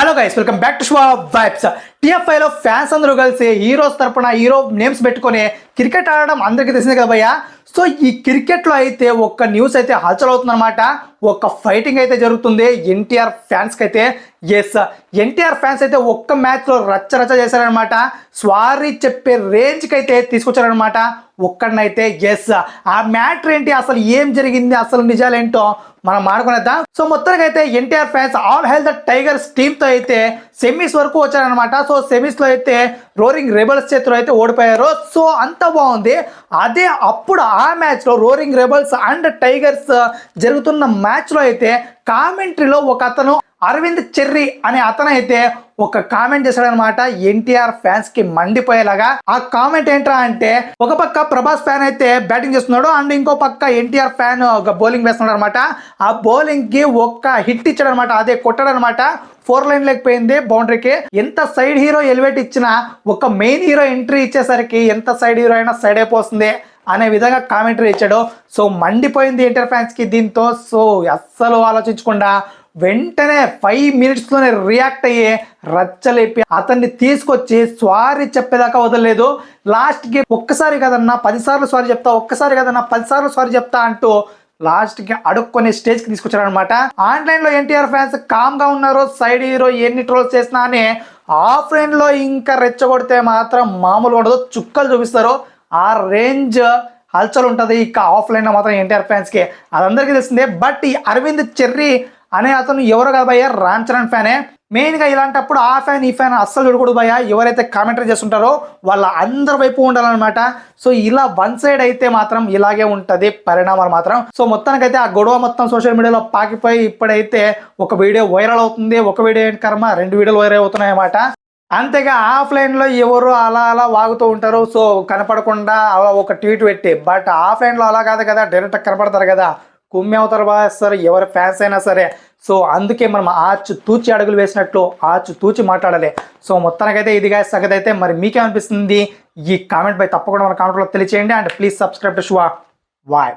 Hello guys welcome back to show vibes టీఎఫ్ఐలో fans అందరూ కలిసి heroes తరపున హీరో నేమ్స్ పెట్టుకొని క్రికెట్ ఆడడం అందరికీ తెలిసిందే కదా భయ్యా? సో ఈ క్రికెట్లో అయితే ఒక్క న్యూస్ అయితే హల్చల్ అవుతుందన్నమాట ఒక ఫైటింగ్ అయితే జరుగుతుంది. ఎన్టీఆర్ ఫ్యాన్స్కి అయితే. ఎస్ ఎన్టీఆర్ ఫ్యాన్స్ అయితే ఒక్క మ్యాచ్లో రచ్చ రచ్చ చేశారనమాట స్వారీ చెప్పే రేంజ్కి అయితే తీసుకొచ్చారనమాట ఒక్కడినైతే ఎస్ ఆ మ్యాటర్ ఏంటి? అసలు ఏం జరిగింది? అసలు నిజాలేంటో మనం మాడుకునేద్దాం సో మొత్తానికి అయితే NTR fans all health tigers టీమ్తో అయితే సెమీస్ వరకు వచ్చారనమాట సో సెమీస్లో అయితే రోరింగ్ రెబల్స్ చేతిలో అయితే ఓడిపోయారు. సో అంత బాగుంది. అదే అప్పుడు ఆ మ్యాచ్లో రోరింగ్ రెబల్స్ అండ్ టైగర్స్ జరుగుతున్న మ్యాచ్లో అయితే కామెంట్రీలో ఒక అతను అరవింద్ చెర్రీ అనే అతనైతే ఒక కామెంట్ చేశాడనమాట ఎన్టీఆర్ ఫ్యాన్స్కి మండిపోయేలాగా. ఆ కామెంట్ ఏంట్రా అంటే ఒక పక్క ప్రభాస్ ఫ్యాన్ అయితే బ్యాటింగ్ చేస్తున్నాడు అండ్ ఇంకో పక్క ఎన్టీఆర్ ఫ్యాన్ ఒక బౌలింగ్ వేస్తున్నాడు అనమాట ఆ బౌలింగ్కి ఒక్క హిట్ ఇచ్చాడు అనమాట అదే కొట్టాడు అనమాట ఫోర్ లైన్ లేకపోయింది బౌండరీకి. ఎంత సైడ్ హీరో ఎలివేట్ ఇచ్చినా ఒక మెయిన్ హీరో ఎంట్రీ ఇచ్చేసరికి ఎంత సైడ్ హీరో అయినా సైడ్ అయిపోతుంది. అనే విధంగా కామెంటరీ ఇచ్చాడు. సో మండిపోయింది ఎన్టీఆర్ ఫ్యాన్స్కి దీంతో. సో అస్సలు ఆలోచించకుండా వెంటనే ఫైవ్ మినిట్స్లోనే రియాక్ట్ అయ్యి రచ్చలేపి అతన్ని తీసుకొచ్చి సారీ చెప్పేదాకా వదలలేదు. లాస్ట్కి ఒక్కసారి కదన్నా పదిసార్లు సారీ చెప్తా ఒక్కసారి కదన్నా పదిసార్లు సారీ చెప్తా అంటూ లాస్ట్కి అడుక్కునే స్టేజ్కి తీసుకొచ్చారనమాట ఆన్లైన్లో ఎన్టీఆర్ ఫ్యాన్స్ కామ్గా ఉన్నారు సైడ్ హీరో ఎన్ని ట్రోల్స్ చేసినా అని ఆఫ్లైన్లో ఇంకా రెచ్చగొడితే మాత్రం మామూలు ఉండదు. చుక్కలు చూపిస్తారు. ఆ రేంజ్ హల్చల్ ఉంటుంది. ఇక ఆఫ్లైన్లో మాత్రం ఎన్టీఆర్ ఫ్యాన్స్కి అదందరికీ తెలిసిందే. బట్ ఈ అరవింద్ చెర్రీ అనే అతను ఎవరు కదా భయ్య? రామ్ చరణ్ ఫ్యానే మెయిన్గా ఇలాంటప్పుడు ఆ ఫ్యాన్ ఈ ఫ్యాన్ అస్సలు చూడకూడదు భయ్య. ఎవరైతే కామెంటరీ చేస్తుంటారో వాళ్ళ అందరి వైపు ఉండాలన్నమాట. సో ఇలా వన్ సైడ్ అయితే మాత్రం ఇలాగే ఉంటుంది. పరిణామాలు మాత్రం. సో మొత్తానికైతే ఆ గొడవ మొత్తం సోషల్ మీడియాలో పాకిపోయి ఇప్పుడైతే ఒక వీడియో వైరల్ అవుతుంది. ఒక వీడియో ఏంటి కర్మ? రెండు వీడియోలు వైరల్ అవుతున్నాయి అన్నమాట అంతేగా ఆఫ్లైన్లో ఎవరు అలా అలా వాగుతూ ఉంటారు. సో కనపడకుండా అలా ఒక ట్వీట్ పెట్టి బట్ ఆఫ్లైన్లో అలా కాదు కదా డైరెక్ట్ కనపడతారు కదా. కుమ్మి అవతారు బాగా ఎవరు ఫ్యాన్స్ అయినా సరే. సో అందుకే మనం ఆచు తూచి అడుగులు వేసినట్లు ఆచు తూచి మాట్లాడాలి. సో మొత్తానికైతే ఇదిగా సగదైతే మరి మీకేమనిపిస్తుంది? ఈ కామెంట్ పై తప్పకుండా మన కామెంట్లో తెలియచేయండి. అండ్ ప్లీజ్ సబ్స్క్రైబ్ టు షువా వాయ్